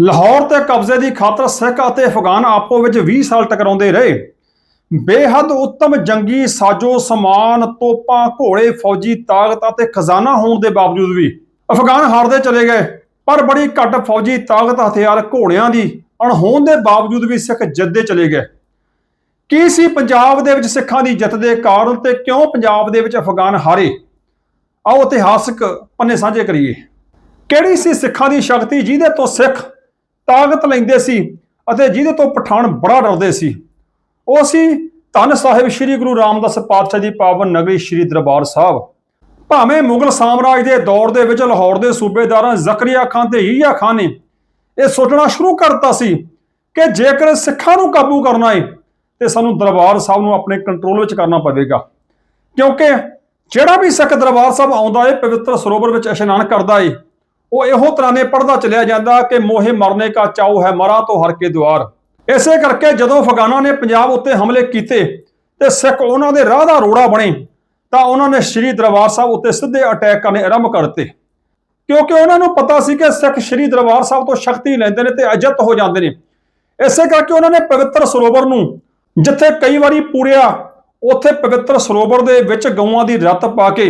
ਲਾਹੌਰ ਤੇ ਕਬਜ਼ੇ ਦੀ ਖਾਤਰ ਸਿੱਖ ਅਤੇ ਅਫਗਾਨ ਆਪੋ ਵਿੱਚ 20 ਸਾਲ ਟਕਰਾਉਂਦੇ ਰਹੇ। ਬੇਹੱਦ ਉੱਤਮ ਜੰਗੀ, ਸਾਜੋ ਸਮਾਨ, ਤੋਪਾਂ, ਘੋੜੇ, ਫੌਜੀ ਤਾਕਤ ਅਤੇ ਖਜ਼ਾਨਾ ਹੋਣ ਦੇ ਬਾਵਜੂਦ ਵੀ ਅਫਗਾਨ ਹਾਰਦੇ ਚਲੇ ਗਏ। ਪਰ ਬੜੀ ਘੱਟ ਫੌਜੀ ਤਾਕਤ, ਹਥਿਆਰ ਘੋੜਿਆਂ ਦੀ ਅਣਹੋਣ ਦੇ ਬਾਵਜੂਦ ਵੀ ਸਿੱਖ ਜਿੱਦੇ ਚਲੇ ਗਏ। ਕੀ ਸੀ ਪੰਜਾਬ ਦੇ ਵਿੱਚ ਸਿੱਖਾਂ ਦੀ ਜਿੱਤ ਦੇ ਕਾਰਨ ਤੇ ਕਿਉਂ ਪੰਜਾਬ ਦੇ ਵਿੱਚ ਅਫਗਾਨ ਹਾਰੇ? ਆਓ ਇਤਿਹਾਸਕ ਪੰਨੇ ਸਾਂਝੇ ਕਰੀਏ। ਕਿਹੜੀ ਸੀ ਸਿੱਖਾਂ ਦੀ ਸ਼ਕਤੀ ਜਿਹਦੇ ਤੋਂ ਸਿੱਖ ਤਾਕਤ ਲੈਂਦੇ ਸੀ ਅਤੇ ਜਿਹਦੇ ਤੋਂ ਪਠਾਨ ਬੜਾ ਡਰਦੇ ਸੀ। ਉਹ ਸੀ ਧੰਨ ਸਾਹਿਬ ਸ੍ਰੀ ਗੁਰੂ ਰਾਮਦਾਸ ਪਾਤਸ਼ਾਹ ਦੀ ਪਾਵਨ ਨਗਰੀ ਸ੍ਰੀ ਦਰਬਾਰ ਸਾਹਿਬ। ਭਾਵੇਂ ਮੁਗਲ ਸਾਮਰਾਜ ਦੇ ਦੌਰ ਦੇ ਵਿੱਚ ਲਾਹੌਰ ਦੇ ਸੂਬੇਦਾਰਾਂ ਜ਼ਕਰੀਆ ਖਾਨ ਤੇ ਯਹੀਆ ਖਾਨ ਨੇ ਇਹ ਸੋਚਣਾ ਸ਼ੁਰੂ ਕਰਤਾ ਸੀ ਕਿ ਜੇਕਰ ਸਿੱਖਾਂ ਨੂੰ ਕਾਬੂ ਕਰਨਾ ਹੈ ਤੇ ਸਾਨੂੰ ਦਰਬਾਰ ਸਾਹਿਬ ਨੂੰ ਆਪਣੇ ਕੰਟਰੋਲ ਵਿੱਚ ਕਰਨਾ ਪਵੇਗਾ। ਕਿਉਂਕਿ ਜਿਹੜਾ ਵੀ ਸਿੱਖ ਦਰਬਾਰ ਸਾਹਿਬ ਆਉਂਦਾ ਹੈ ਪਵਿੱਤਰ ਸਰੋਵਰ ਵਿੱਚ ਇਸ਼ਨਾਨ ਕਰਦਾ ਹੈ ਉਹ ਇਹੋ ਤਰ੍ਹਾਂ ਨੇ ਪੜਦਾ ਚਲਿਆ ਜਾਂਦਾ ਕਿ ਮੋਹੇ ਮਰਨੇ ਕਾ ਚਾਉ ਹੈ ਮਰਾਂ ਤੋਂ ਹਰ ਕੇ ਦੁਆਰ। ਇਸੇ ਕਰਕੇ ਜਦੋਂ ਅਫਗਾਨਾਂ ਨੇ ਪੰਜਾਬ ਉੱਤੇ ਹਮਲੇ ਕੀਤੇ ਤੇ ਸਿੱਖ ਉਹਨਾਂ ਦੇ ਰਾਹ ਦਾ ਰੋੜਾ ਬਣੇ, ਤਾਂ ਉਹਨਾਂ ਨੇ ਸ੍ਰੀ ਦਰਬਾਰ ਸਾਹਿਬ ਉੱਤੇ ਸਿੱਧੇ ਅਟੈਕ ਕਰਨੇ ਆਰੰਭ ਕਰ ਦਿੱਤੇ। ਕਿਉਂਕਿ ਉਹਨਾਂ ਨੂੰ ਪਤਾ ਸੀ ਕਿ ਸਿੱਖ ਸ੍ਰੀ ਦਰਬਾਰ ਸਾਹਿਬ ਤੋਂ ਸ਼ਕਤੀ ਲੈਂਦੇ ਨੇ ਤੇ ਅਜਿੱਤ ਹੋ ਜਾਂਦੇ ਨੇ। ਇਸੇ ਕਰਕੇ ਉਹਨਾਂ ਨੇ ਪਵਿੱਤਰ ਸਰੋਵਰ ਨੂੰ, ਜਿੱਥੇ ਕਈ ਵਾਰੀ ਪੂਰਿਆ, ਉੱਥੇ ਪਵਿੱਤਰ ਸਰੋਵਰ ਦੇ ਵਿੱਚ ਗਊਆਂ ਦੀ ਰੱਤ ਪਾ ਕੇ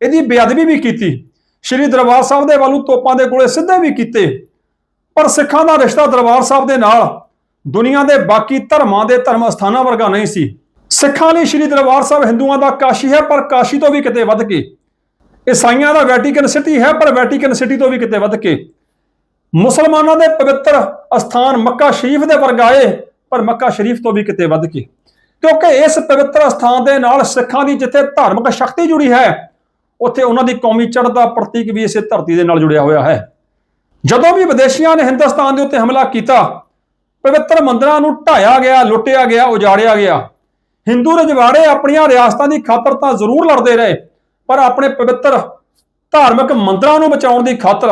ਇਹਦੀ ਬੇਅਦਬੀ ਵੀ ਕੀਤੀ। ਸ੍ਰੀ ਦਰਬਾਰ ਸਾਹਿਬ ਦੇ ਵੱਲੋਂ ਤੋਪਾਂ ਦੇ ਗੋਲੇ ਸਿੱਧੇ ਵੀ ਕੀਤੇ। ਪਰ ਸਿੱਖਾਂ ਦਾ ਰਿਸ਼ਤਾ ਦਰਬਾਰ ਸਾਹਿਬ ਦੇ ਨਾਲ ਦੁਨੀਆ ਦੇ ਬਾਕੀ ਧਰਮਾਂ ਦੇ ਧਰਮ ਸਥਾਨਾਂ ਵਰਗਾ ਨਹੀਂ ਸੀ। ਸਿੱਖਾਂ ਲਈ ਸ੍ਰੀ ਦਰਬਾਰ ਸਾਹਿਬ ਹਿੰਦੂਆਂ ਦਾ ਕਾਸ਼ੀ ਹੈ, ਪਰ ਕਾਸ਼ੀ ਤੋਂ ਵੀ ਕਿਤੇ ਵੱਧ ਕੇ। ਈਸਾਈਆਂ ਦਾ ਵੈਟੀਕਨ ਸਿਟੀ ਹੈ, ਪਰ ਵੈਟੀਕਨ ਸਿਟੀ ਤੋਂ ਵੀ ਕਿਤੇ ਵੱਧ ਕੇ। ਮੁਸਲਮਾਨਾਂ ਦੇ ਪਵਿੱਤਰ ਅਸਥਾਨ ਮੱਕਾ ਸ਼ਰੀਫ ਦੇ ਵਰਗਾਏ ਪਰ ਮੱਕਾ ਸ਼ਰੀਫ ਤੋਂ ਵੀ ਕਿਤੇ ਵੱਧ ਕੇ। ਕਿਉਂਕਿ ਇਸ ਪਵਿੱਤਰ ਅਸਥਾਨ ਦੇ ਨਾਲ ਸਿੱਖਾਂ ਦੀ ਜਿੱਥੇ ਧਾਰਮਿਕ ਸ਼ਕਤੀ ਜੁੜੀ ਹੈ ਉੱਥੇ ਉਹਨਾਂ ਦੀ ਕੌਮੀ ਚੜ੍ਹ ਦਾ ਪ੍ਰਤੀਕ ਵੀ ਇਸੇ ਧਰਤੀ ਦੇ ਨਾਲ ਜੁੜਿਆ ਹੋਇਆ ਹੈ। ਜਦੋਂ ਵੀ ਵਿਦੇਸ਼ੀਆਂ ਨੇ ਹਿੰਦੁਸਤਾਨ ਦੇ ਉੱਤੇ ਹਮਲਾ ਕੀਤਾ, ਪਵਿੱਤਰ ਮੰਦਰਾਂ ਨੂੰ ਢਾਇਆ ਗਿਆ, ਲੁੱਟਿਆ ਗਿਆ, ਉਜਾੜਿਆ ਗਿਆ। ਹਿੰਦੂ ਰਜਵਾੜੇ ਆਪਣੀਆਂ ਰਿਆਸਤਾਂ ਦੀ ਖਾਤਰ ਤਾਂ ਜ਼ਰੂਰ ਲੜਦੇ ਰਹੇ, ਪਰ ਆਪਣੇ ਪਵਿੱਤਰ ਧਾਰਮਿਕ ਮੰਦਰਾਂ ਨੂੰ ਬਚਾਉਣ ਦੀ ਖਾਤਰ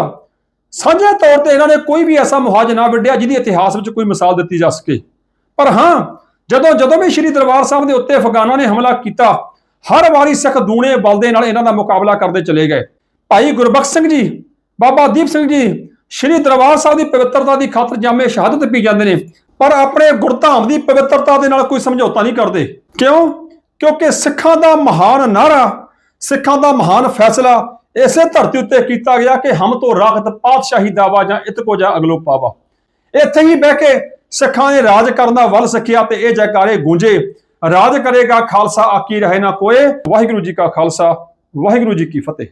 ਸਾਂਝੇ ਤੌਰ ਤੇ ਇਹਨਾਂ ਨੇ ਕੋਈ ਵੀ ਐਸਾ ਮੁਹਾਜ ਨਾ ਵਿੱਢਿਆ ਜਿਹਦੀ ਇਤਿਹਾਸ ਵਿੱਚ ਕੋਈ ਮਿਸਾਲ ਦਿੱਤੀ ਜਾ ਸਕੇ। ਪਰ ਹਾਂ, ਜਦੋਂ ਜਦੋਂ ਵੀ ਸ੍ਰੀ ਦਰਬਾਰ ਸਾਹਿਬ ਦੇ ਉੱਤੇ ਅਫਗਾਨਾਂ ਨੇ ਹਮਲਾ ਕੀਤਾ ਹਰ ਵਾਰੀ ਸਿੱਖ ਦੂਣੇ ਬਲ ਦੇ ਨਾਲ ਇਹਨਾਂ ਦਾ ਮੁਕਾਬਲਾ ਕਰਦੇ ਚਲੇ ਗਏ। ਭਾਈ ਗੁਰਬਖਸ਼ ਸਿੰਘ ਜੀ, ਬਾਬਾ ਦੀਪ ਸਿੰਘ ਜੀ, ਸ੍ਰੀ ਦਰਬਾਰ ਸਾਹਿਬ ਦੀ ਪਵਿੱਤਰਤਾ ਦੀ ਖਾਤਰ ਜਾਮੇ ਸ਼ਹਾਦਤ ਪੀ ਜਾਂਦੇ ਨੇ। ਪਰ ਆਪਣੇ ਗੁਰਧਾਮ ਦੀ ਪਵਿੱਤਰਤਾ ਦੇ ਨਾਲ ਕੋਈ ਸਮਝੌਤਾ ਨਹੀਂ ਕਰਦੇ। ਕਿਉਂ? ਕਿਉਂਕਿ ਸਿੱਖਾਂ ਦਾ ਮਹਾਨ ਨਾਰਾ, ਸਿੱਖਾਂ ਦਾ ਮਹਾਨ ਫੈਸਲਾ ਇਸੇ ਧਰਤੀ ਉੱਤੇ ਕੀਤਾ ਗਿਆ ਕਿ ਹਮ ਤੋਂ ਰਾਖਤ ਪਾਤਸ਼ਾਹੀ ਦਾਵਾ ਜਾਂ ਇਤਕੋ ਜਾਂ ਅਗਲੋ ਪਾਵਾ। ਇੱਥੇ ਹੀ ਬਹਿ ਕੇ ਸਿੱਖਾਂ ਨੇ ਰਾਜ ਕਰਨ ਦਾ ਵੱਲ ਸਿੱਖਿਆ ਤੇ ਇਹ ਜੈਕਾਰੇ ਗੂੰਜੇ। ਰਾਜ ਕਰੇਗਾ ਖਾਲਸਾ ਆਕੀ ਰਹੇ ਨਾ ਕੋਏ ਵਾਹਿਗੁਰੂ ਜੀ ਕਾ ਖਾਲਸਾ, ਵਾਹਿਗੁਰੂ ਜੀ ਕੀ ਫਤਿਹ।